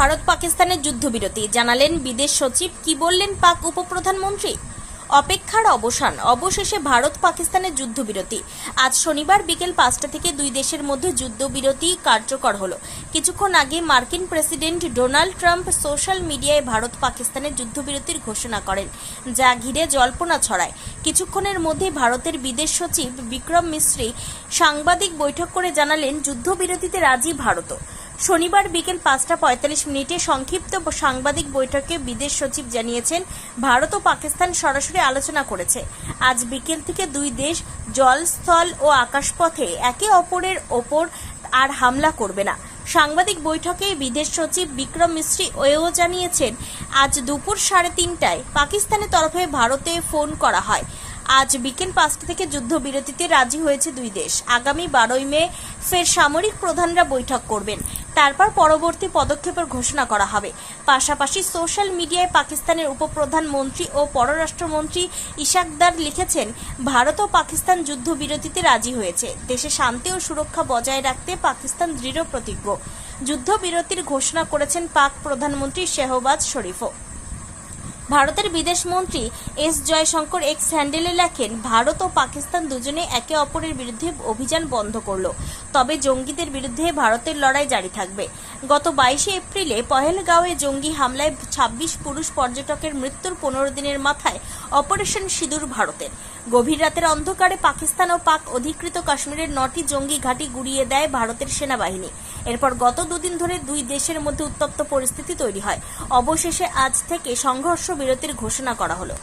ভারত পাকিস্তানের যুদ্ধবিরতি। জানালেন বিদেশ সচিব। কি বললেন পাক উপপ্রধানমন্ত্রী? অপেক্ষার অবসান। অবশেষে ভারত পাকিস্তানের যুদ্ধবিরতি। আজ শনিবার বিকেল পাঁচটা থেকে দুই দেশের মধ্যে যুদ্ধবিরতি কার্যকর হলো। কিছুক্ষণ আগে মার্কিন প্রেসিডেন্ট ডোনাল্ড ট্রাম্প সোশ্যাল মিডিয়ায় ভারত পাকিস্তানের যুদ্ধবিরতির ঘোষণা করেন, যা ঘিরে জল্পনা ছড়ায়। কিছুক্ষণের মধ্যে ভারতের বিদেশ সচিব বিক্রম মিশ্রি সাংবাদিক বৈঠক করে জানালেন, যুদ্ধবিরতিতে রাজি ভারতও। শনিবার বিকেল পাঁচটা পঁয়তাল্লিশ মিনিটে সংক্ষিপ্ত সাংবাদিক বৈঠকে বিদেশ সচিব জানিয়েছেন, ভারত ও পাকিস্তান সরাসরি আলোচনা করেছে। আজ বিকেল থেকে দুই দেশ জল স্থল ও আকাশপথে একে অপরের ওপর আর হামলা করবে না। সাংবাদিক বৈঠকে বিদেশ সচিব বিক্রম মিশ্রি ওয়েও জানিয়েছেন, আজ দুপুর সাড়ে তিনটায় পাকিস্তানের তরফে ভারতে ফোন করা হয়। আজ বিকেল পাঁচটা থেকে যুদ্ধবিরতিতে রাজি হয়েছে দুই দেশ। আগামী বারোই মে ফের সামরিক প্রধানরা বৈঠক করবেন। তারপর পরবর্তী পদক্ষেপের ঘোষণা করা হবে। পাশাপাশি সোশ্যাল মিডিয়ায় পাকিস্তানের উপপ্রধানমন্ত্রী ও পররাষ্ট্রমন্ত্রী ইশাকদার লিখেছেন, ভারত ও পাকিস্তান যুদ্ধবিরতিতে রাজি হয়েছে। দেশে শান্তি ও সুরক্ষা বজায় রাখতে পাকিস্তান দৃঢ় প্রতিজ্ঞ। যুদ্ধবিরতির ঘোষণা করেছেন পাক প্রধানমন্ত্রী শেহবাজ শরীফও। ভারতের বিদেশ মন্ত্রী এস জয়শঙ্কর এক্স স্যান্ডেলে লেখেন, ভারত ও পাকিস্তান দুজনে একে অপরের বিরুদ্ধে অভিযান বন্ধ করল। তবে জঙ্গিদের বিরুদ্ধে ভারতের লড়াই জারি থাকবে। গত বাইশে এপ্রিলে পহেলগাঁওয়ে জঙ্গি হামলায় ছাব্বিশ পুরুষ পর্যটকের মৃত্যুর পনেরো দিনের মাথায় অপারেশন সিঁদুর ভারতের। গভীর রাতের অন্ধকারে পাকিস্তান ও পাক অধিকৃত কাশ্মীরের নটি জঙ্গি ঘাঁটি গুড়িয়ে দেয় ভারতের সেনাবাহিনী। এরপর গত দুদিন ধরে দুই দেশের মধ্যে উত্তপ্ত পরিস্থিতি তৈরি হয়। অবশেষে আজ থেকে সংঘর্ষ বিরতির ঘোষণা করা হলো।